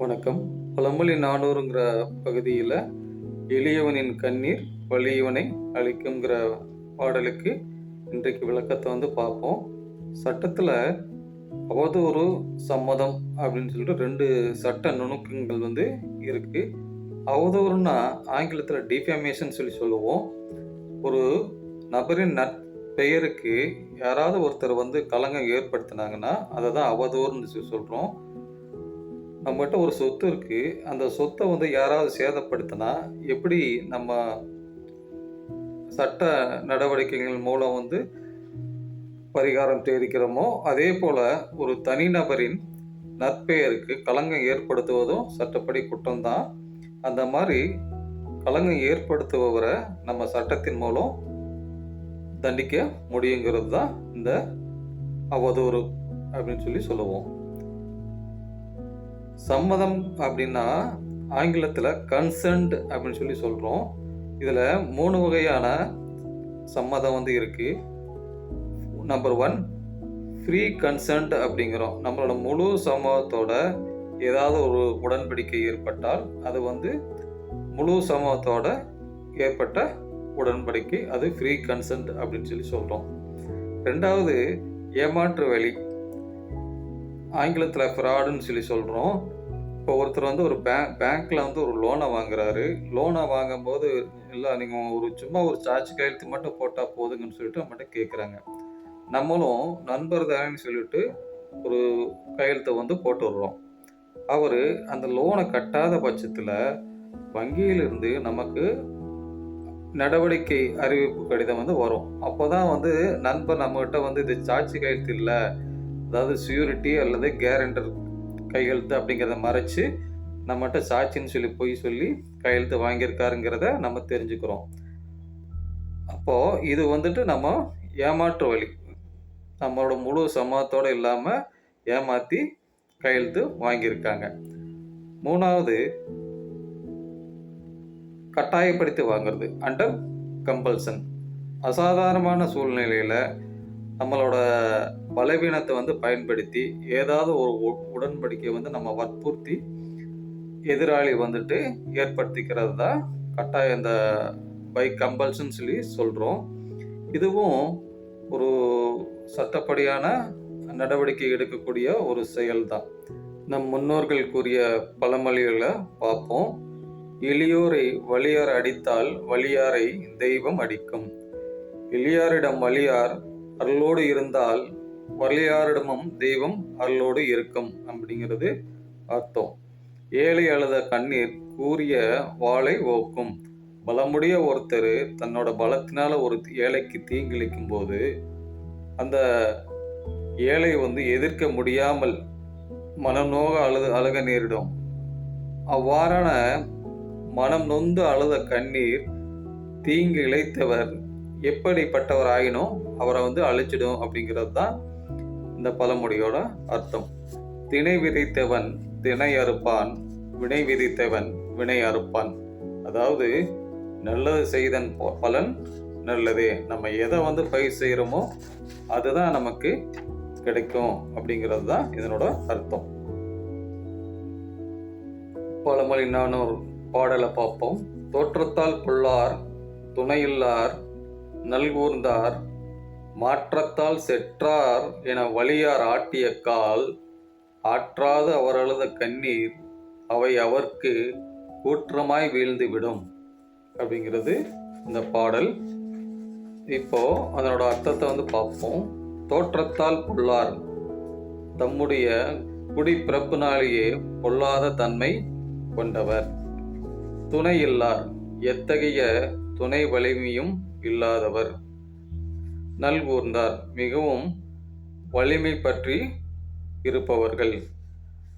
வணக்கம். பழமொழி நானூறுங்கிற பகுதியில் எளியவனின் கண்ணீர் வலியவனை அழிக்குங்கிற பாடலுக்கு இன்றைக்கு விளக்கத்தை வந்து பார்ப்போம். சட்டத்தில் அவதூறு சம்மதம் அப்படின்னு சொல்லிட்டு ரெண்டு சட்ட நுணுக்கங்கள் வந்து இருக்குது அவதூறுன்னா ஆங்கிலத்தில் டிஃபேமேஷன் சொல்லி சொல்லுவோம். ஒரு நபரின் நற்பெயருக்கு யாராவது ஒருத்தர் வந்து கலங்கம் ஏற்படுத்தினாங்கன்னா அதை தான் அவதூறுன்னு சொல்லி சொல்கிறோம் நம்மகிட்ட ஒரு சொத்து இருக்கு. அந்த சொத்தை வந்து யாராவது சேதப்படுத்தினா எப்படி நம்ம சட்ட நடவடிக்கைகள் மூலம் வந்து பரிகாரம் தேடிக்கிறோமோ அதே போல ஒரு தனிநபரின் நற்பெயருக்கு களங்கம் ஏற்படுத்துவதும் சட்டப்படி குற்றம்தான். அந்த மாதிரி களங்கம் ஏற்படுத்துபவரை நம்ம சட்டத்தின் மூலம் தண்டிக்க முடியுங்கிறது தான் இந்த அவதூறு அப்படின்னு சொல்லி சொல்லுவோம். சம்மதம் அப்படின்னா ஆங்கிலத்தில் கன்சன்ட் அப்படின்னு சொல்லி சொல்கிறோம் இதில் மூணு வகையான சம்மதம் வந்து இருக்குது நம்பர் ஒன் ஃப்ரீ கன்சன்ட் அப்படிங்கிறோம். நம்மளோட முழு சமூகத்தோட ஏதாவது ஒரு உடன்படிக்கை ஏற்பட்டால் அது வந்து முழு சமூகத்தோட ஏற்பட்ட உடன்படிக்கை. அது ஃப்ரீ கன்சன்ட் அப்படின்னு சொல்லி சொல்கிறோம் ரெண்டாவது ஏமாற்று வழி. ஆங்கிலத்தில் ஃப்ராடுன்னு சொல்லி சொல்கிறோம் இப்போ ஒருத்தர் வந்து ஒரு பேங்க் பேங்க்கில் வந்து ஒரு லோனை வாங்குறாரு. லோனை வாங்கும்போது இல்லை நீங்கள் ஒரு சும்மா ஒரு சார்ஜ் கையெழுத்து மட்டும் போட்டால் போதுங்கன்னு சொல்லிட்டு நம்மகிட்ட கேட்குறாங்க நம்மளும் நண்பர் தானேன்னு சொல்லிட்டு ஒரு கையெழுத்தை வந்து போட்டு விடுறோம் அவர் அந்த லோனை கட்டாத பட்சத்தில் வங்கியிலிருந்து நமக்கு நடவடிக்கை அறிவிப்பு கடிதம் வந்து வரும். அப்போ தான் வந்து நண்பர் நம்மகிட்ட வந்து இது சாட்சி கையெழுத்து இல்லை அதாவது சியூரிட்டி அல்லது கேரண்டர் கையெழுத்து அப்படிங்கிறத மறைச்சு நம்மகிட்ட சாட்சின்னு சொல்லி பொய் சொல்லி கையெழுத்து வாங்கியிருக்காருங்கிறத நம்ம தெரிஞ்சுக்கிறோம். அப்போது இது வந்துட்டு நம்ம ஏமாற்று வழி. நம்மளோட முழு சமூகத்தோடு இல்லாமல் ஏமாற்றி கையெழுத்து வாங்கியிருக்காங்க. மூணாவது கட்டாயப்படுத்தி வாங்குறது. அண்டர் கம்பல்சன் அசாதாரணமான சூழ்நிலையில் நம்மளோட பலவீனத்தை வந்து பயன்படுத்தி ஏதாவது ஒரு உடன்படிக்கையை வந்து நம்ம வற்புறுத்தி எதிராளி வந்துட்டு ஏற்படுத்திக்கிறது தான் கட்டாயம் இந்த பை கம்பல்சன் சொல்லி சொல்கிறோம் இதுவும் ஒரு சட்டப்படியான நடவடிக்கை எடுக்கக்கூடிய ஒரு செயல் தான் நம் முன்னோர்கள் கூறிய பழமொழிகளை பார்ப்போம். எளியோரை வலியார் அடித்தால் வலியாரை தெய்வம் அடிக்கும். எளியாரிடம் வலியார் அருளோடு இருந்தால் வலியாரிடமும் தெய்வம் அருளோடு இருக்கும் அப்படிங்கிறது அர்த்தம். ஏழை அழுத கண்ணீர் கூறிய வாளை ஓக்கும். பலமுடைய ஒருத்தர் தன்னோட பலத்தினால ஒரு ஏழைக்கு தீங்கிழிக்கும் போது அந்த ஏழை வந்து எதிர்க்க முடியாமல் மனநோக அழுது அழுக நேரிடும். அவ்வாறான மனம் நொந்து அழுத கண்ணீர் தீங்கு இழைத்தவர் எப்படிப்பட்டவர் ஆயினும் அவரை வந்து அழிச்சிடும் அப்படிங்கிறது தான் இந்த பழமொழியோட அர்த்தம். திணை விதைத்தவன் திணை அறுப்பான் வினை விதைத்தவன் வினை அறுப்பான். அதாவது நல்லது செய்தன் பலன் நல்லதே. நம்ம எதை வந்து பயிர் செய்கிறோமோ அதுதான் நமக்கு கிடைக்கும் அப்படிங்கிறது தான் இதனோட அர்த்தம். பழமொழி நானூறு பாடலை பார்ப்போம். தோற்றத்தால் புல்லார் துணையில்லார் நல்கூர்ந்தார் மாற்றத்தால் செற்றார் என வலியார் ஆட்டிய கால் ஆற்றாத அவரழுத கண்ணீர் அவை அவர்க்கு கூற்றமாய் வீழ்ந்துவிடும் அப்படிங்கிறது இந்த பாடல். இப்போ அதனோட அர்த்தத்தை வந்து பார்ப்போம். தோற்றத்தால் புல்லார் தம்முடைய குடிப்பிறப்பினாலேயே பொல்லாத தன்மை கொண்டவர். துணை இல்லார் எத்தகைய துணை வலிமையும் இல்லாதவர். நல்கூர்ந்தார். மிகவும் வலிமை பற்றி இருப்பவர்கள்.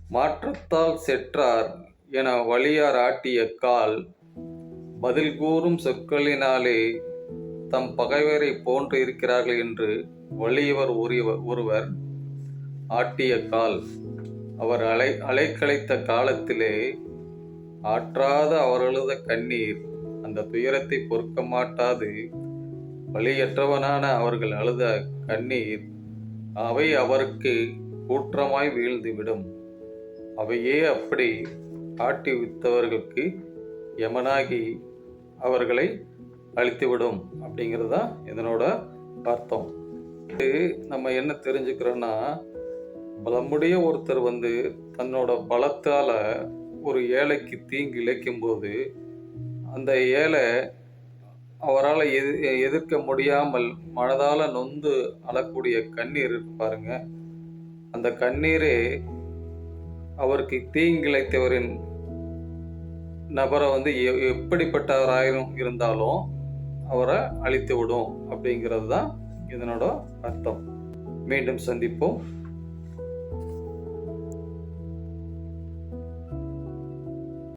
மாற்றத்தால் செற்றார் என வழியார் ஆட்டிய கால் பதில் கூறும் சொற்களினாலே தம் பகைவரை போன்று இருக்கிறார்கள் என்று வலியவர் உரியவர் ஒருவர் ஆட்டிய கால். அவர் அலை அலைக்கழித்த காலத்திலே ஆற்றாத அவர்களது கண்ணீர் அந்த துயரத்தை பொறுக்க மாட்டாது. வழியற்றவனான அவர்கள் அழுத கண்ணீர் அவை அவருக்கு கூற்றமாய் வீழ்ந்துவிடும். அவையே அப்படி காட்டி வித்தவர்களுக்கு யமனாகி அவர்களை அழித்துவிடும் அப்படிங்கிறது தான் இதனோட அர்த்தம். இது நம்ம என்ன தெரிஞ்சுக்கிறோன்னா பலமுடைய ஒருத்தர் வந்து தன்னோட பலத்தால் ஒரு ஏழைக்கு தீங்கு இழைக்கும் போது அந்த ஏழை அவரால் எது எதிர்க்க முடியாமல் மனதால் நொந்து அழக்கூடிய கண்ணீர் பாருங்க. அந்த கண்ணீரே அவருக்கு தீங்கிழைத்தவரின் நபரை வந்து எ- எப்படிப்பட்டவராயிரும் இருந்தாலும் அவரை அழித்து விடும் அப்படிங்கிறது தான் இதனோட அர்த்தம். மீண்டும் சந்திப்போம்.